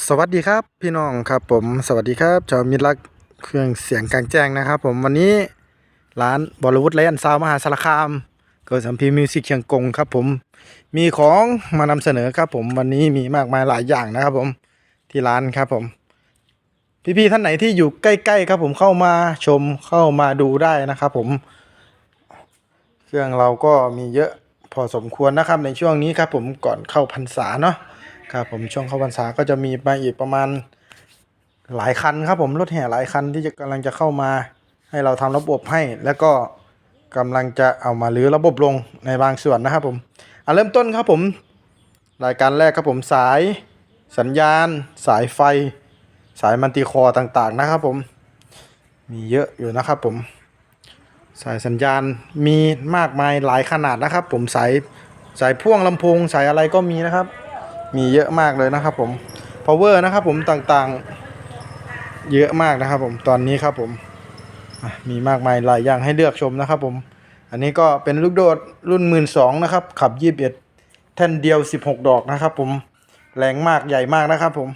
สวัสดีครับพี่น้องครับผมสวัสดีครับชาวมิตรรักเครื่องเสียงกลางแจ้งนะครับ ผมวันนี้ร้านบอลวูดไลอันซาวมหาสารคามเกิดสัมพีมิวสิกเชียงกงครับผมมีของมานำเสนอครับผมวันนี้มีมากมายหลายอย่างนะครับผมที่ร้านครับผมพี่ๆท่านไหนที่อยู่ใกล้ๆครับผมเข้ามาชมเข้ามาดูได้นะครับผม เครื่องเราก็มีเยอะพอสมควรนะครับในช่วงนี้ครับผมก่อนเข้าพรรษาเนาะ ครับผมช่วงเข้าพรรษาก็จะมีมาอีกประมาณหลายคันครับผมรถแห่หลายคันที่จะกำลังจะเข้ามา ให้เราทำระบบให้ แล้วก็กำลังจะเอามารื้อระบบลงในบางส่วนนะครับผมอะเริ่มต้นครับผม รายการแรกครับผมสายสัญญาณ สายไฟ สายมันติคอต่างๆนะครับผม มีเยอะอยู่นะครับผม สายสัญญาณมีมากมายหลายขนาดนะครับ ผมสายสายพ่วงลำโพงสายอะไรก็มีนะครับ มีเยอะมากเลยนะครับผม power นะครับผมต่างๆ เยอะมากนะครับผมตอนนี้ครับผมมีมากมายหลายอย่างให้เลือกชมนะครับผม อันนี้ก็เป็นลูกโดดรุ่น 1 2ื่นนะครับ ขับ21แท่นเดียว 16 ดอกนะครับผมแรงมากใหญ่มากนะครับผม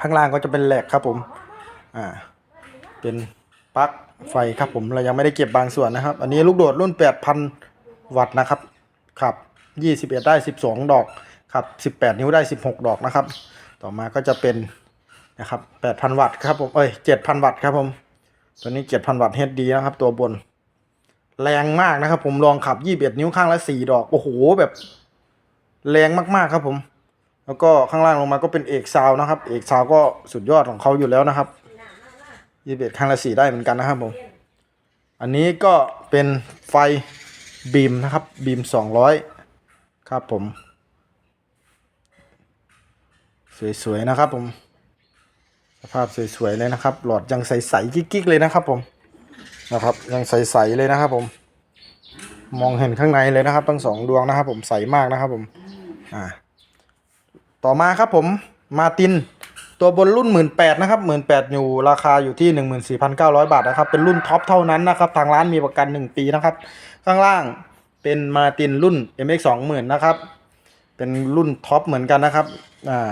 ข้างล่างก็จะเป็นแหลกครับผมอ่าเป็นปลั๊กไฟครับผมเรายังไม่ได้เก็บบางส่วนนะครับ อันนี้ลูกโดดรุ่น 8,000 วัตต์นะครับขับ 21 ได้ 12 ดอกครับ18 นิ้วได้ 16 ดอกนะครับ ต่อมาก็จะเป็นนะครับ8,000 วัตต์ครับผมเอ้ย7,000 วัตต์ครับผม ตัวนี้ 7,000 วัตต์ HD นะครับ ตัวบน แรงมากนะครับ ผมลองขับ 21 นิ้วข้างละ 4 ดอก โอ้โห แบบแรงมากๆครับผม แล้วก็ข้างล่างลงมาก็เป็นเอกซาวนะครับ เอกซาวก็สุดยอดของเขาอยู่แล้วนะครับ21ข้างละ4ได้เหมือนกันนะครับผม อันนี้ก็เป็นไฟบีมนะครับบีม200 ครับผม สวยๆนะครับผม สภาพสวยๆเลยนะครับ หลอดยังใสๆกิ๊กๆเลยนะครับผมนะครับยังใสๆเลยนะครับผม มองเห็นข้างในเลยนะครับ ทั้งสองดวงนะครับ ผมใสมากนะครับผมอ่าต่อมาครับผมมาตินตัวบนรุ่น 1 8ื่นนะครับหมื่นแอยู่ราคาอยู่ที่ 14,900 บาทนะครับ เป็นรุ่นท็อปเท่านั้นนะครับ ทางร้านมีประกัน 1 ปีนะครับ ข้างล่าง เป็นมาตินรุ่น MX 20,000นะครับ เป็นรุ่นท็อปเหมือนกันนะครับอ่า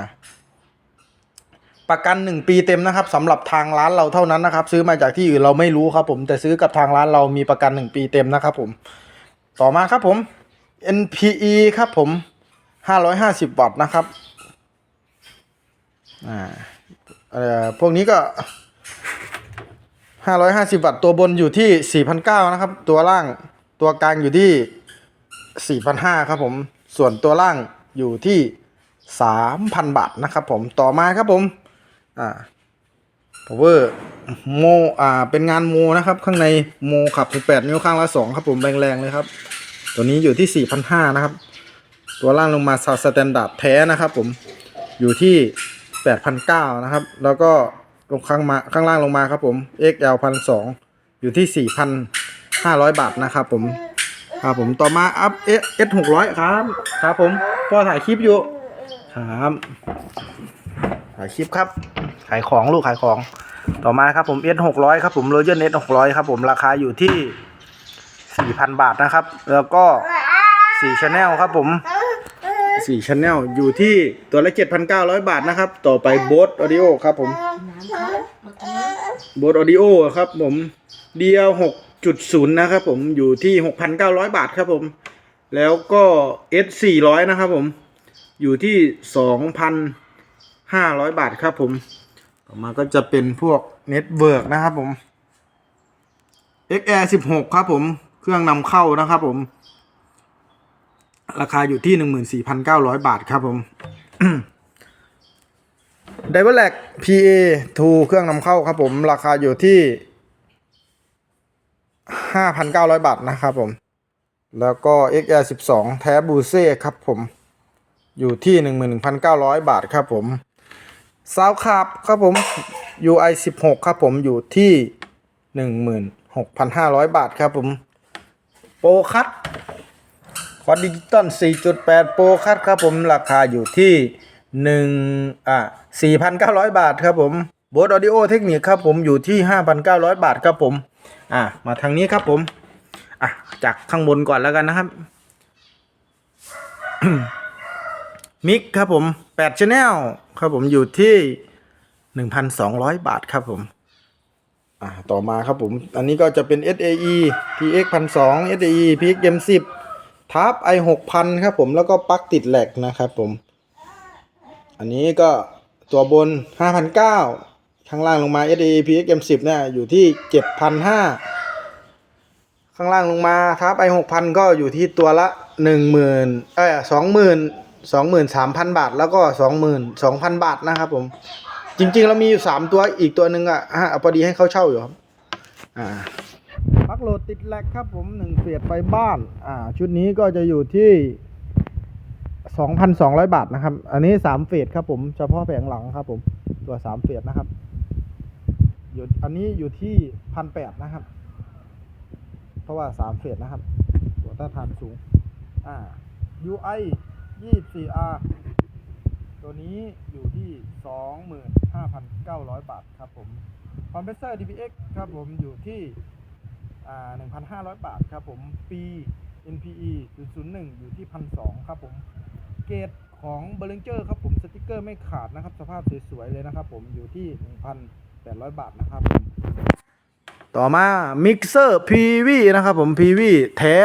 ประกัน 1 ปีเต็มนะครับสำหรับทางร้านเราเท่านั้นนะครับ ซื้อมาจากที่อื่นเราไม่รู้ครับผม แต่ซื้อกับทางร้านเรามีประกัน 1 ปีเต็มนะครับผม ต่อมาครับผม NPE ครับผม 550 วัตต์นะครับอ่าเอ่อพวกนี้ก็ 550 วัตต์ตัวบนอยู่ที่ 4,900 นะครับ ตัวล่างตัวกลางอยู่ที่ 4,500ครับผมส่วนตัวล่างอยู่ที่ 3,000 บาทนะครับผมต่อมาครับผมอ่า power โมอ่าเป็นงานโมนะครับ ข้างในโมขับ 18 นิ้วข้างละ 2 ครับผมแรงๆเลยครับ ตัวนี้อยู่ที่ 4,500 นะครับ ตัวล่างลงมาสแตนดาร์ดแท้นะครับผมอยู่ที่ 8,900 นะครับ แล้วก็ลงข้างมาข้างล่างลงมาครับผม XL 1,200 อยู่ที่ 4,500 บาทนะครับผม ครับผมต่อมาอัพ S S 600ครับครับผมพ่อถ่ายคลิปอยู่ครับถ่ายคลิปครับ ขายของลูกขายของ ต่อมาครับผม S 600ครับผมโรเจอร์เ S 600ครับผมราคาอยู่ที่4,000บาทนะครับ แล้วก็4 Channel ครับผม4 Channel อยู่ที่ตัวละ7,900บาทนะครับ ต่อไป Bose Audio ครับผม Bose Audio ครับผมเดียว 6.0นย์นะครับผมอยู่ที่6,900บาทครับผม แล้วก็ S 400นะครับผม อยู่ที่2,500บาทครับผม ต่อมาก็จะเป็นพวกเน็ตเวิร์กนะครับผม XR 16 ครับผม เครื่องนำเข้านะครับผม ราคาอยู่ที่ 14,900 บาทครับผม d i v e r l a c PA 2เครื่องนำเข้าครับผม ราคาอยู่ที่ 5,900 บาทนะครับผม แล้วก็ XR 12 แท้บูเซ่ครับผม อยู่ที่ 11,900 บาทครับผมซาวคาบครับผม UI 16 ครับผมอยู่ที่ 16,500 บาทครับผมโปรคัตคอร์ดดิจิตอล4.8 โปรคัตครับผมราคาอยู่ที่1อะ4,900 บาทครับผมโบสออดิโอเทคนิคครับผมอยู่ที่ 5,900 บาทครับผม อะมาทางนี้ครับผม อะจากข้างบนก่อนแล้วกันนะครับ มิกครับผม8 Channel ครับผมอยู่ที่ 1,200 บาทครับผม อ่าต่อมาครับผม อันนี้ก็จะเป็น SAE PX 1,200 SAE PX M10 ทับ i 6,000ครับผมแล้วก็ปลั๊กติดแหลกนะครับผม อันนี้ก็ตัวบน 5,900 ข้างล่างลงมา SAE PX M10 เนี่ยอยู่ที่ 7,500 ข้างล่างลงมาทับ i 6,000 ก็อยู่ที่ตัวละ 10,000 เอ้ย20,000 23,000 บาท แล้วก็ 22,000 บาทนะครับผม จริงๆ เรามีอยู่ 3 ตัวอีกตัวหนึ่งอะฮะพอดีให้เขาเช่าอยู่ครับอ่าปลั๊กโหลดติดแลกครับผมหนึ่งเฟียดไฟบ้านอ่าชุดนี้ก็จะอยู่ที่2,200 บาทนะครับ อันนี้ 3 เฟสครับผม เฉพาะแผงหลังครับผม ตัว 3 เฟสนะครับ อยู่อันนี้อยู่ที่1,800นะครับ เพราะว่า3เฟสนะครับตัวต้านทานสูง อ่า UI 24R ตัวนี้อยู่ที่ 25,900 บาทครับผม คอมเพรสเซอร์ DPX ครับผมอยู่ที่ อ่า 1,500 บาทครับผม ปี NPE 001 อยู่ที่ 1,200 ครับผม เกรดของ b e r l i n g e r ครับผม สติกเกอร์ไม่ขาดนะครับ สภาพสวยๆเลยนะครับผมอยู่ที่ 800 บาทนะครับ ต่อมามิกเซอร์ PV นะครับผม PV แท้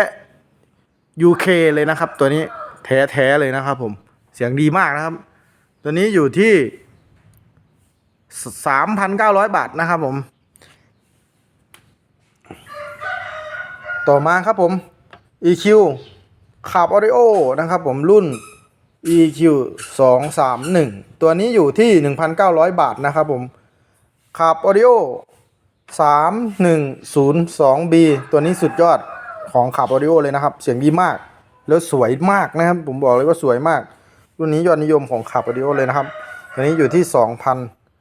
UK เลยนะครับ ตัวนี้แท้แท้เลยนะครับผม เสียงดีมากนะครับ ตัวนี้อยู่ที่ 3,900 บาทนะครับผม ต่อมาครับผม EQ ขับ Audio นะครับผมรุ่น EQ 231 ตัวนี้อยู่ที่ 1,900 บาทนะครับผม ขับ Audio 3102B ตัวนี้สุดยอดของขับ Audio เลยนะครับ เสียงดีมาก แล้วสวยมากนะครับ ผมบอกเลยว่าสวยมาก รุ่นนี้ยอดนิยมของขับ Audio เลยนะครับ ตัวนี้อยู่ที่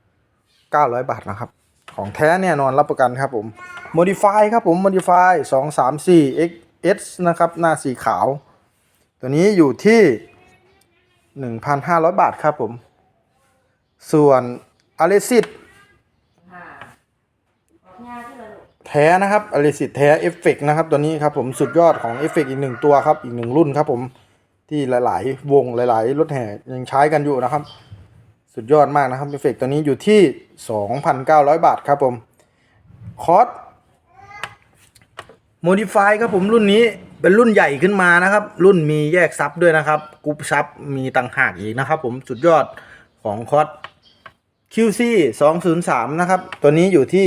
2,900 บาทนะครับ ของแท้แน่นอนรับประกันครับผม Modify ครับผม Modify 2 3 4 XS นะครับ หน้าสีขาว ตัวนี้อยู่ที่ 1,500 บาทครับผม ส่วน a l e s i t แท้นะครับอลิสิตแท้เอฟเฟกนะครับตัวนี้ครับผมสุดยอดของเอฟเฟกอีกหนึ่งตัวครับอีกหนึ่งรุ่นครับผมที่หลาย ๆ วงหลาย ๆ รถแห่ยังใช้กันอยู่นะครับ สุดยอดมากนะครับเอฟเฟกตัวนี้อยู่ที่ 2,900 บาทครับผมคอร์สโมดิฟายครับผมรุ่นนี้เป็นรุ่นใหญ่ขึ้นมานะครับ รุ่นมีแยกซับด้วยนะครับกรุ๊ปซับมีต่างหากอีกนะครับ ผมสุดยอดของคอร์ส QC 203 นะครับ ตัวนี้อยู่ที่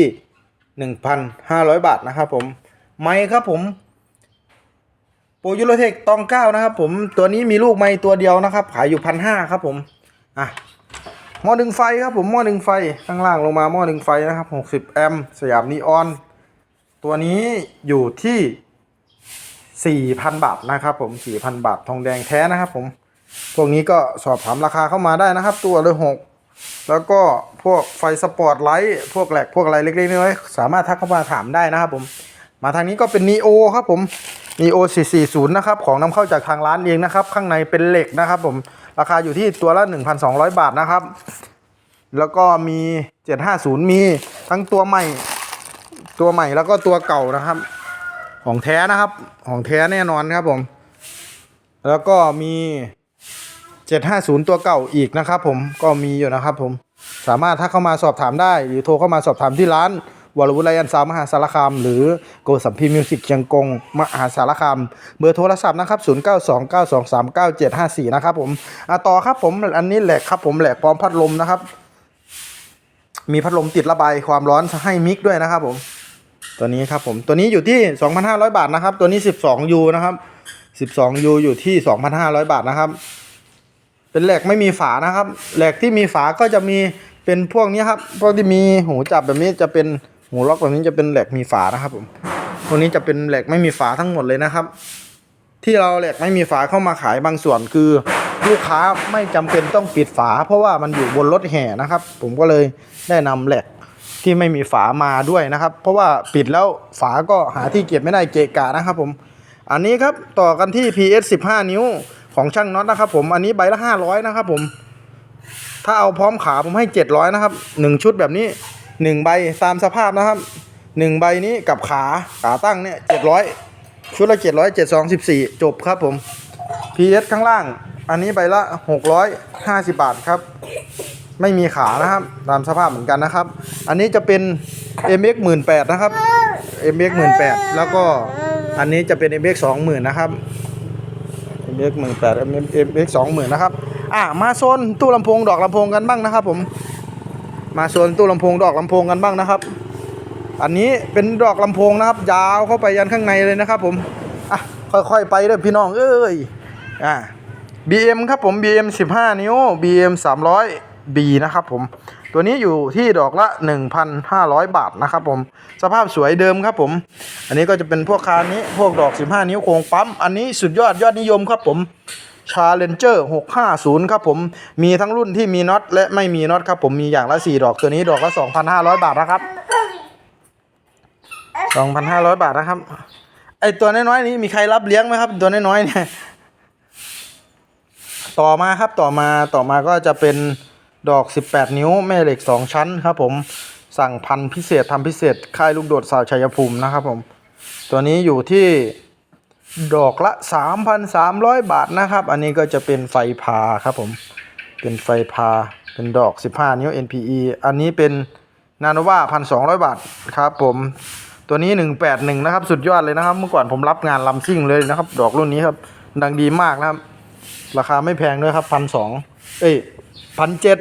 1,500 บาทนะครับผมไม้ครับผมโปรยูโรเทคตองเก้านะครับผมตัวนี้มีลูกไม้ตัวเดียวนะครับ ขายอยู่พันห้าครับผมอะหม้อดึงไฟครับผมหม้อดึงไฟข้างล่างลงมาหม้อดึงไฟนะครับ60แอมป์สยามนีออน ตัวนี้อยู่ที่4,000บาทนะครับผม4,000บาททองแดงแท้นะครับผมพวกนี้ก็สอบถามราคาเข้ามาได้นะครับ ตัวเลยหก แล้วก็พวกไฟสปอร์ตไลท์พวกแหลกพวกอะไรเล็กๆน้อยๆสามารถทักเข้ามาถามได้นะครับผมมาทางนี้ก็เป็น Neo ครับผม Neo 440 นะครับ ของนำเข้าจากทางร้านเองนะครับ ข้างในเป็นเหล็กนะครับผมราคาอยู่ที่ตัวละ 1,200 บาทนะครับ แล้วก็มี 750 มีทั้งตัวใหม่ ตัวใหม่แล้วก็ตัวเก่านะครับ ของแท้นะครับ ของแท้แน่นอนครับผม แล้วก็มี 750 ตัวเก่าอีกนะครับผมก็มีอยู่นะครับผมสามารถถ้าเข้ามาสอบถามได้ หรือโทรเข้ามาสอบถามที่ร้านวรวุฒิไรอันซาวมหาสารคาม หรือโกสัมพีมิวสิกเชียงกงมหาสารคาม เบอร์โทรศัพท์นะครับ 0929239754 นะครับผมอะต่อครับผมอันนี้แหลกครับผมแหลกพร้อมพัดลมนะครับ มีพัดลมติดระบายความร้อนให้มิกด้วยนะครับผม ตัวนี้ครับผมตัวนี้อยู่ที่ 2,500 บาทนะครับ ตัวนี้ 12U นะครับ 12U อยู่ที่ 2,500 บาทนะครับ เป็นแหลกไม่มีฝานะครับ แหลกที่มีฝาก็จะมีเป็นพวกนี้ครับ พวกที่มีหูจับแบบนี้จะเป็นหูล็อกแบบนี้จะเป็นแหลกมีฝานะครับผมพวกนี้จะเป็นแหลกไม่มีฝาทั้งหมดเลยนะครับ ที่เราแหลกไม่มีฝาเข้ามาขายบางส่วนคือ ลูกค้าไม่จำเป็นต้องปิดฝา เพราะว่ามันอยู่บนรถแห่นะครับ ผมก็เลยได้นำแหลกที่ไม่มีฝามาด้วยนะครับ เพราะว่าปิดแล้วฝาก็หาที่เก็บไม่ได้เกะกะนะครับผม อันนี้ครับต่อกันที่ PS 15 นิ้ว ของช่างน็อตนะครับผมอันนี้ใบละ500นะครับผม ถ้าเอาพร้อมขาผมให้700นะครับ1ชุดแบบนี้1ใบตามสภาพนะครับ1ใบนี้กับขาขาตั้งเนี่ย700ชุดละ700 72 14จบครับผม PS ข้างล่าง อันนี้ใบละหกร้อยห้าสิบบาทครับ ไม่มีขานะครับ ตามสภาพเหมือนกันนะครับ อันนี้จะเป็น MX 1 8 0 0นะครับ MX 1 8 0 0แล้วก็อันนี้จะเป็น MX 2 0,000นะครับ MX 1 8 0 MX 2 0,000นะครับอะมาโซนตู้ลำโพงดอกลำโพงกันบ้างนะครับ ผม มาโซนตู้ลำโพงดอกลำโพงกันบ้างนะครับ อันนี้เป็นดอกลำโพงนะครับ ยาวเข้าไปยันข้างในเลยนะครับ ผมอะค่อยๆไปเด้อพี่น้องเอ้ยอะ BM ครับผม BM 15 นิ้ว BM 300 B นะครับผม ตัวนี้อยู่ที่ดอกละ 1,500 บาทนะครับผม สภาพสวยเดิมครับผม อันนี้ก็จะเป็นพวกคานนี้พวกดอก 15 นิ้วโครงปั๊ม อันนี้สุดยอดยอดนิยมครับผม Challenger 650 ครับผม มีทั้งรุ่นที่มีน็อตและไม่มีน็อตครับผม มีอย่างละ 4 ดอก ตัวนี้ดอกละ 2,500 บาทนะครับ 2,500 บาทนะครับ ไอตัวน้อยๆนี้มีใครรับเลี้ยงไหมครับ ตัวน้อยๆเนี่ย ต่อมาครับ ต่อมา ต่อมาก็จะเป็น ดอก 18 นิ้วแม่เหล็ก 2 ชั้นครับผมสั่งพันพิเศษทำพิเศษ ค่ายลูกโดดสาวชัยภูมินะครับผม ตัวนี้อยู่ที่ดอกละ 3,300 บาทนะครับ อันนี้ก็จะเป็นไฟพาครับผม เป็นไฟพาเป็นดอก 15 นิ้ว NPE อันนี้เป็นนาโนวา1,200 บาทครับผมตัวนี้ 181 นะครับ สุดยอดเลยนะครับ เมื่อก่อนผมรับงานลำซิ่งเลยนะครับ ดอกรุ่นนี้ครับ ดังดีมากนะครับ ราคาไม่แพงด้วยครับพันสองเอ้ย พันเจ็ด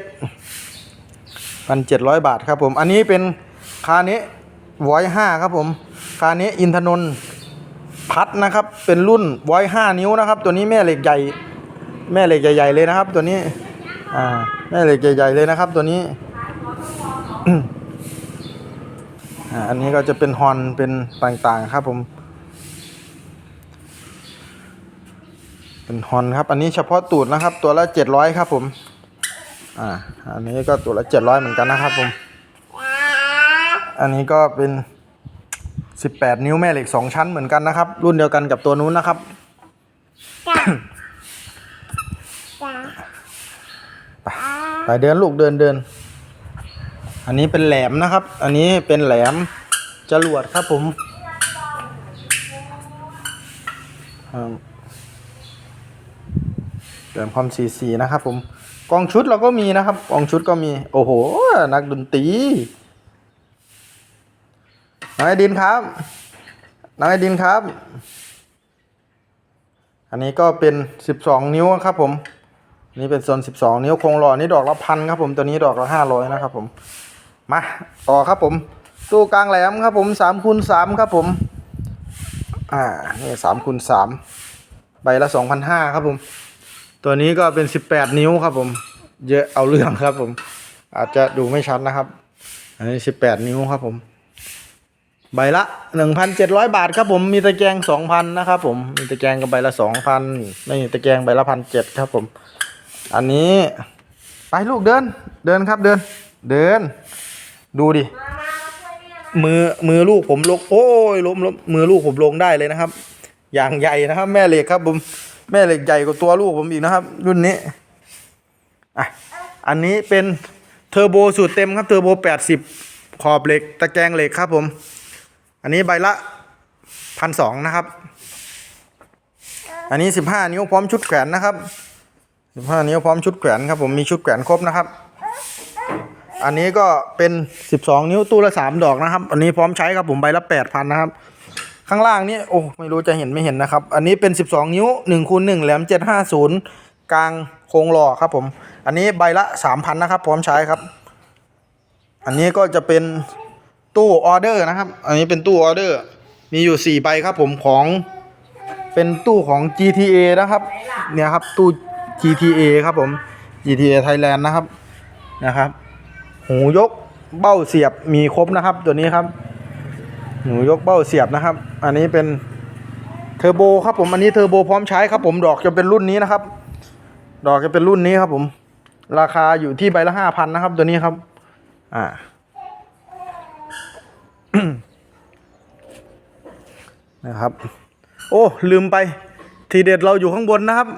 พันเจ็ดร้อยบาทครับผม อันนี้เป็นคานี้วอยห้าครับผม คานี้อินทนนท์พัดนะครับ เป็นรุ่นวอยห้านิ้วนะครับ ตัวนี้แม่เหล็กใหญ่ แม่เหล็กใหญ่ๆเลยนะครับ ตัวนี้ อ่า แม่เหล็กใหญ่ๆเลยนะครับ ตัวนี้อันนี้ก็จะเป็นฮอนเป็นต่างๆครับผม เป็นฮอนครับ อันนี้เฉพาะตูดนะครับ ตัวละเจ็ดร้อยครับผม อ่า อันนี้ก็ตัวละเจ็ดร้อยเหมือนกันนะครับผม อันนี้ก็เป็นสิบแปดนิ้วแม่เหล็กสองชั้นเหมือนกันนะครับ รุ่นเดียวกันกับตัวนู้นนะครับจ้ะจ้ะไปเดินลูกเดินเดิน อันนี้เป็นแหลมนะครับ อันนี้เป็นแหลมจรวดครับผมอ่าแหลมความสีสีนะครับผม กองชุดเราก็มีนะครับ กองชุดก็มี โอ้โห นักดนตรีน้องไอดินครับน้องไอดินครับ อันนี้ก็เป็นสิบสองนิ้วครับผม นี่เป็นโซน12 นิ้วโคงหล่อนี่ดอกละพันครับผมตัวนี้ดอกละ500นะครับผม มาต่อครับผม ตู้กลางแหลมครับผม3คูณ3ครับผม อ่า นี่3คูณ3ใบละ2,500ครับผม ตัวนี้ก็เป็น 18 นิ้วครับผม เยอะเอาเรื่องครับผม อาจจะดูไม่ชัดนะครับ อันนี้ 18 นิ้วครับผม ใบละ 1,700 บาทครับผม มีตะแกรง2,000นะครับผม มีตะแกรงกับใบละ 2,000 ไม่มีตะแกรงใบละ1,700ครับผม อันนี้ไปลูกเดิน เดินครับเดิน เดิน ดูดิ มือมือลูกผมลง โอ้ยล้มล้มมือลูกผมลงได้เลยนะครับ อย่างใหญ่นะครับ แม่เหล็กครับผม แม่เหล็กใหญ่กว่าตัวลูกผมอีกนะครับ รุ่นนี้อะอันนี้เป็นเทอร์โบสูตรเต็มครับเทอร์โบ 80 ขอบเหล็ก ตะแกรงเหล็กครับผม อันนี้ใบละพันสองนะครับ อันนี้สิบห้านิ้วพร้อมชุดแขวนนะครับสิบห้านิ้วพร้อมชุดแขวนครับผมมีชุดแขวนครบนะครับ อันนี้ก็เป็นสิบสองนิ้วตู้ละสามดอกนะครับ อันนี้พร้อมใช้ครับผมใบละแปดพันนะครับ ข้างล่างนี่โอ้ไม่รู้จะเห็นไม่เห็นนะครับ อันนี้เป็นสิบสองนิ้วหนึ่งคูณหนึ่งแหลมเจ็ดห้าศูนย์กลางโครงหล่อครับผม อันนี้ใบละสามพันะครับ พร้อมใช้ครับ อันนี้ก็จะเป็นตู้ออเดอร์นะครับ อันนี้เป็นตู้ออเดอร์ มีอยู่สี่ใบครับผมของเป็นตู้ของ GTA นะครับ เนี่ยครับตู้ GTA ครับผม GTA Thailand นะครับนะครับ หูยกเบ้าเสียบมีครบนะครับตัวนี้ครับ หูยกเบ้าเสียบนะครับ อันนี้เป็นเทอร์โบครับผม อันนี้เทอร์โบพร้อมใช้ครับผม ดอกจะเป็นรุ่นนี้นะครับ ดอกจะเป็นรุ่นนี้ครับผม ราคาอยู่ที่ใบละห้าพันนะครับ ตัวนี้ครับ อ่า นะครับ โอ้ ลืมไป ทีเด็ดเราอยู่ข้างบนนะครับ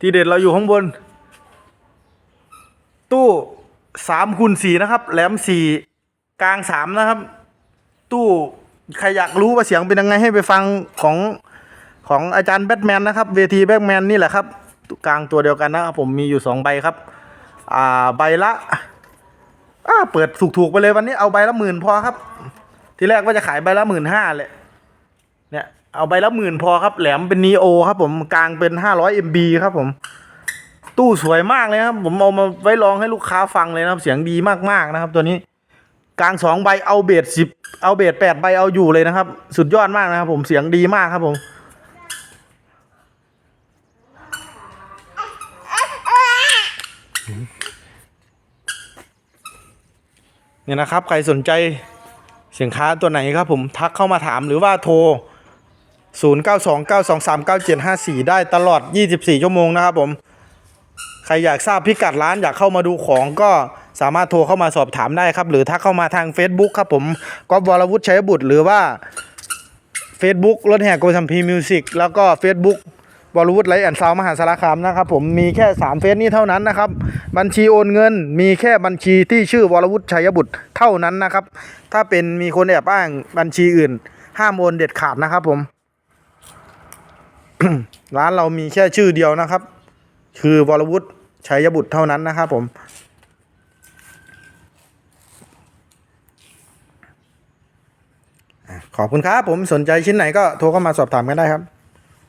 ทีเด็ดเราอยู่ข้างบน ตู้สามคูณสี่นะครับ แหลมสี่กลางสามนะครับ ตู้ใครอยากรู้ว่าเสียงเป็นยังไงให้ไปฟังของของอาจารย์แบทแมนนะครับเวทีแบทแมนนี่แหละครับกลางตัวเดียวกันนะครับผมมีอยู่สองใบครับ อ่าใบละอ่าเปิดถูกๆไปเลยวันนี้เอาใบละหมื่นพอครับ ทีแรกว่าจะขายใบละหมื่นห้าเลยเนี่ยเอาใบละหมื่นพอครับ แหลมเป็นนีโอครับผมกลางเป็นห้าร้อยเอ็มบีครับผม ตู้สวยมากเลยครับ ผมเอามาไว้ลองให้ลูกค้าฟังเลยนะครับ เสียงดีมากๆนะครับ ตัวนี้ กลางสองใบเอาเบสสิบเอาเบสแปดใบเอาอยู่เลยนะครับ สุดยอดมากนะครับผมเสียงดีมากครับผม เนี่ยนะครับ ใครสนใจสินค้าตัวไหนครับผมทักเข้ามาถามหรือว่าโทร 0929239754 ได้ตลอด 24 ชั่วโมงนะครับผม ใครอยากทราบพิกัดร้านอยากเข้ามาดูของก็ สามารถโทรเข้ามาสอบถามได้ครับ หรือทักเข้ามาทาง Facebook ครับผมก๊อฟวรวุฒิชัยบุตร หรือว่า Facebook รถแห่โกสัมพีมิวสิกแล้วก็ Facebook วรวุฒิไลท์แอนด์ซาวมหาสารคามนะครับผมมีแค่ 3 เฟซนี้เท่านั้นนะครับ บัญชีโอนเงิน มีแค่บัญชีที่ชื่อวรวุฒิชัยบุตรเท่านั้นนะครับ ถ้าเป็นมีคนแอบอ้างบัญชีอื่น ห้ามโอนเด็ดขาดนะครับผม ร้านเรามีแค่ชื่อเดียวนะครับ คือวรวุฒิชัยบุตรเท่านั้นนะครับผม ขอบคุณครับผมสนใจชิ้นไหนก็โทรเข้ามาสอบถามกันได้ครับ